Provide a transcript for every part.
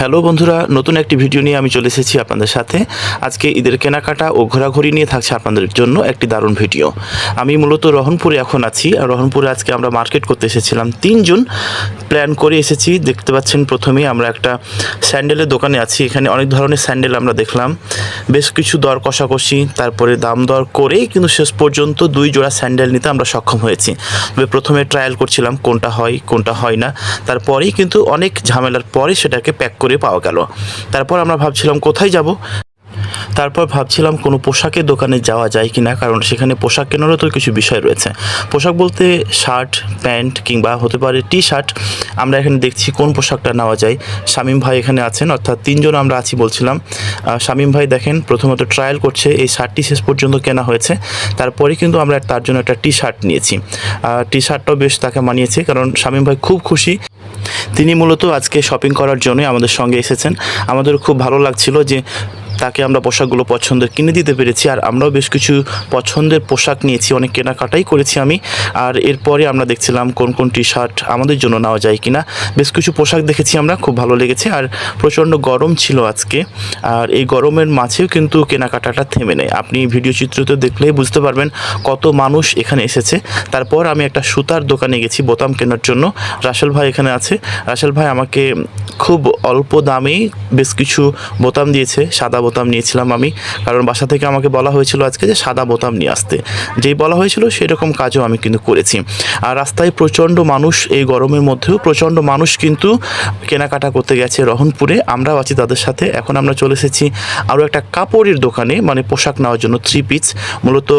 Hello বন্ধুরা, নতুন একটি ভিডিও নিয়ে আমি চলে এসেছি আপনাদের সাথে। আজকে ঈদের কেনাকাটা ও ঘোরাঘুরি নিয়ে থাকছে আপনাদের জন্য একটি দারুণ ভিডিও। আমি মূলত রহনপুরে এখন আছি, আর রহনপুরে আজকে আমরা মার্কেট করতে এসেছিলাম। তিনজন প্ল্যান করে এসেছি, দেখতে পাচ্ছেন প্রথমেই আমরা একটা স্যান্ডেলের দোকানে আছি। এখানে অনেক ধরনের স্যান্ডেল আমরা দেখলাম। বেশ কিছু দর কষাকষি, তারপরে দাম দর করেই কিন্তু শেষ পর্যন্ত দুই জোড়া স্যান্ডেল নিতে আমরা সক্ষম হয়েছি। তবে প্রথমে ট্রায়াল করছিলাম কোনটা হয় কোনটা হয় না। তারপরেই কিন্তু অনেক ঝামেলার পরে সেটাকে প্যাক পাওয়া গেল। তারপর আমরা ভাবছিলাম কোথায় যাব? তারপর ভাবছিলাম কোনো পোশাকের দোকানে যাওয়া যায় কি না কারণ সেখানে পোশাক কেনারও তো কিছু বিষয় রয়েছে। পোশাক বলতে শার্ট, প্যান্ট কিংবা হতে পারে টি শার্ট আমরা এখানে দেখছি কোন পোশাকটা নেওয়া যায়। শামীম ভাই এখানে আছেন, অর্থাৎ তিনজন আমরা আছি বলছিলাম। শামীম ভাই দেখেন, প্রথমত ট্রায়াল করছে, এই শার্টটি শেষ পর্যন্ত কেনা হয়েছে। তারপরে কিন্তু আমরা তার জন্য একটা টি শার্ট নিয়েছি। টি শার্টটাও বেশ তাকে মানিয়েছে, কারণ শামীম ভাই খুব খুশি। তিনি মূলত আজকে শপিং করার জন্যই আমাদের সঙ্গে এসেছেন। আমাদের খুব ভালো লাগছিল যে তাকে আমরা পোশাকগুলো পছন্দের কিনে দিতে পেরেছি, আর আমরাও বেশ কিছু পছন্দের পোশাক নিয়েছি, অনেক কেনাকাটাই করেছি আমি। আর এরপরে আমরা দেখছিলাম কোন কোন টি শার্ট আমাদের জন্য নেওয়া যায় কিনা। বেশ কিছু পোশাক দেখেছি আমরা, খুব ভালো লেগেছে, আর প্রচণ্ড গরম ছিল আজকে। আর এই গরমের মাঝেও কিন্তু কেনাকাটাটা থেমে নেই। আপনি ভিডিও চিত্রতে দেখলেই বুঝতে পারবেন কত মানুষ এখানে এসেছে। তারপর আমি একটা সুতার দোকানে গেছি বোতাম কেনার জন্য। রাসেল ভাই এখানে আছে। রাসেল ভাই আমাকে খুব অল্প দামেই বেশ কিছু বোতাম দিয়েছে, সাদা বোতাম নিয়েছিলাম আমি। কারণ বাসা থেকে আমাকে বলা হয়েছিল আজকে যে সাদা বোতাম নিয়ে আসতে। যেই বলা হয়েছিল সেরকম কাজও আমি কিন্তু করেছি। আর রাস্তায় প্রচণ্ড মানুষ এই গরমের মধ্যেও প্রচণ্ড মানুষ কিন্তু কেনাকাটা করতে গেছে রহনপুরে। আমরাও আছি তাদের সাথে। এখন আমরা চলে এসেছি আরও একটা কাপড়ের দোকানে মানে পোশাক নেওয়ার জন্য থ্রি পিস মূলত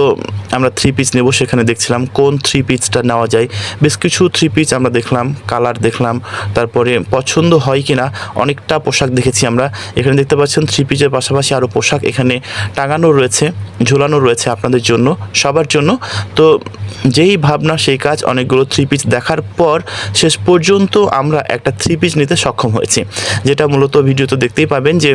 আমরা থ্রি পিস নেব, সেখানে দেখছিলাম কোন থ্রি পিসটা নেওয়া যায়। বেশ কিছু থ্রি পিস আমরা দেখলাম কালার দেখলাম, তারপরে পছন্দ হয় কি না অনেকটা পোশাক দেখেছি আমরা। এখানে দেখতে পাচ্ছেন থ্রি পিসের পাশাপাশি আরও পোশাক এখানে টাঙানো রয়েছে, ঝোলানো রয়েছে আপনাদের জন্য, সবার জন্য। তো যেই ভাবনা, সেই কাজ অনেকগুলো থ্রি পিস দেখার পর শেষ পর্যন্ত আমরা একটা থ্রি পিস নিতে সক্ষম হয়েছি। যেটা মূলত ভিডিওতে দেখতেই পাবেন যে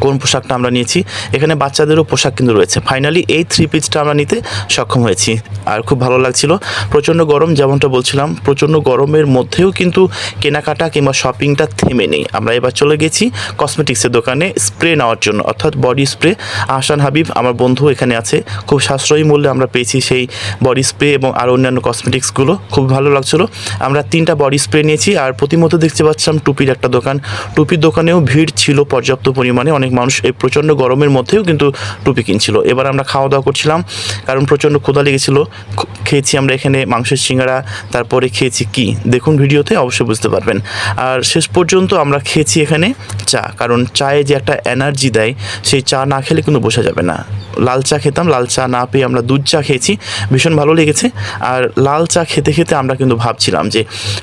কোন পোশাকটা আমরা নিয়েছি। এখানে বাচ্চাদেরও পোশাক কিন্তু রয়েছে। ফাইনালি এই থ্রি পিসটা আমরা নিতে সক্ষম হয়েছি। আর খুব ভালো লাগছিল। প্রচণ্ড গরম, যেমনটা বলছিলাম, প্রচণ্ড গরমের মধ্যেও কিন্তু কেনাকাটা কিংবা শপিংটা থেমে নেই। আমরা এবার চলে গেছি কসমেটিক্সের দোকানে স্প্রে নেওয়ার জন্য, অর্থাৎ বডি স্প্রে আহসান হাবিব, আমার বন্ধু এখানে আছে। খুব সাশ্রয়ী মূল্যে আমরা পেয়েছি সেই বডি স্প্রে এবং আরও অন্যান্য কসমেটিক্সগুলো খুব ভালো লাগছিল। আমরা তিনটা বডি স্প্রে নিয়েছি। আর প্রতিমতো দেখতে পাচ্ছিলাম টুপির একটা দোকান। টুপির দোকানেও ভিড় ছিল পর্যাপ্ত পরিমাণে। অনেক মানুষ এই প্রচণ্ড গরমের মধ্যেও কিন্তু টুপি কিনছিল। এবার আমরা খাওয়া দাওয়া করছিলাম, কারণ প্রচণ্ড ক্ষুধা লেগেছিল। খেয়েছি আমরা এখানে মাংসের সিঙ্গারা তারপরে খেয়েছি কি? দেখুন ভিডিওতে অবশ্যই বুঝতে পারবেন। আর শেষ পর্যন্ত আমরা খেয়েছি এখানে চা, কারণ চায়ে যে একটা এনার্জি দেয়, সেই চা না খেলে কিন্তু বোঝা যাবে না। লাল চা খেতাম, লাল চা না পেয়ে আমরা দুধ চা খেয়েছি, ভীষণ ভালো লেগেছে। আর লাল চা খেতে খেতে আমরা কিন্তু ভাবছিলাম যে,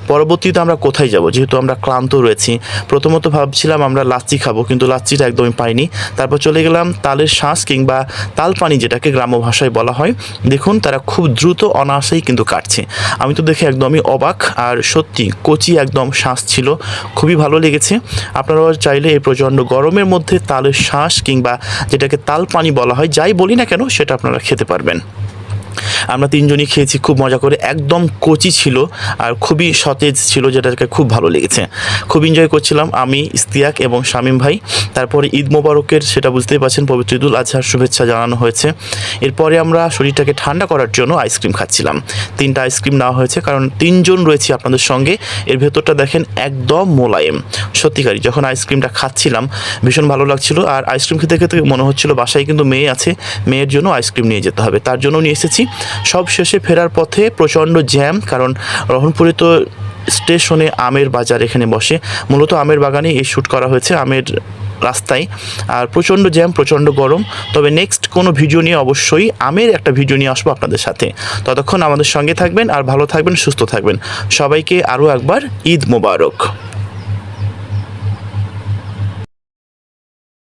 পরবর্তীতে আমরা কোথায় যাব? যেহেতু আমরা ক্লান্ত রয়েছি, প্রথমত ভাবছিলাম আমরা লাচ্ছি খাব, কিন্তু লাচ্ছিটা একদমই পাইনি। তারপর চলে গেলাম তালের শ্বাস কিংবা তাল পানি যেটাকে গ্রাম্য ভাষায় বলা হয়। দেখুন, তারা খুব দ্রুত অনায়াসেই কিন্তু কাটছে। আমি তো দেখে একদমই অবাক, আর সত্যি কচি একদম শ্বাস ছিল। খুবই ভালো লেগেছে। আপনারাও চাইলে এই প্রচণ্ড গরমের মধ্যে তালের শ্বাস কিংবা যেটাকে তাল পানি বলা হয়, যাই বলি না কেন, সেটা আপনারা খেতে পারবেন। আমরা তিনজনই খেয়েছি, খুব মজা করে। একদম কচি ছিল আর খুবই সতেজ ছিল, যেটাকে খুব ভালো লেগেছে। খুব এনজয় করছিলাম আমি, ইস্তিয়াক এবং শামীম ভাই। তারপরে ঈদ মোবারকের, সেটা বুঝতেই পারছেন, পবিত্র ঈদুল আজহার শুভেচ্ছা জানানো হয়েছে। এরপরে আমরা শরীরটাকে ঠান্ডা করার জন্য আইসক্রিম খাচ্ছিলাম। তিনটা আইসক্রিম নেওয়া হয়েছে, কারণ তিনজন রয়েছি আপনাদের সঙ্গে। এর ভেতরটা দেখেন একদম মোলায়েম। সত্যিকারই, যখন আইসক্রিমটা খাচ্ছিলাম, ভীষণ ভালো লাগছিল। আর আইসক্রিম খেতে খেতে মনে হচ্ছিল বাসায় কিন্তু মেয়ে আছে, মেয়ের জন্য আইসক্রিম নিয়ে যেতে হবে। তার জন্য নিয়ে এসেছি সব শেষে ফেরার পথে প্রচণ্ড জ্যাম, কারণ রহনপুরে তো স্টেশনে আমের বাজার এখানে বসে। মূলত আমের বাগানে এই শ্যুট করা হয়েছে, আমের রাস্তায়। আর প্রচণ্ড জ্যাম, প্রচণ্ড গরম। তবে নেক্সট কোনো ভিডিও নিয়ে অবশ্যই আমের একটা ভিডিও নিয়ে আসব আপনাদের সাথে। ততক্ষণ আমাদের সঙ্গে থাকবেন আর ভালো থাকবেন, সুস্থ থাকবেন। সবাইকে আরও একবার ঈদ মোবারক।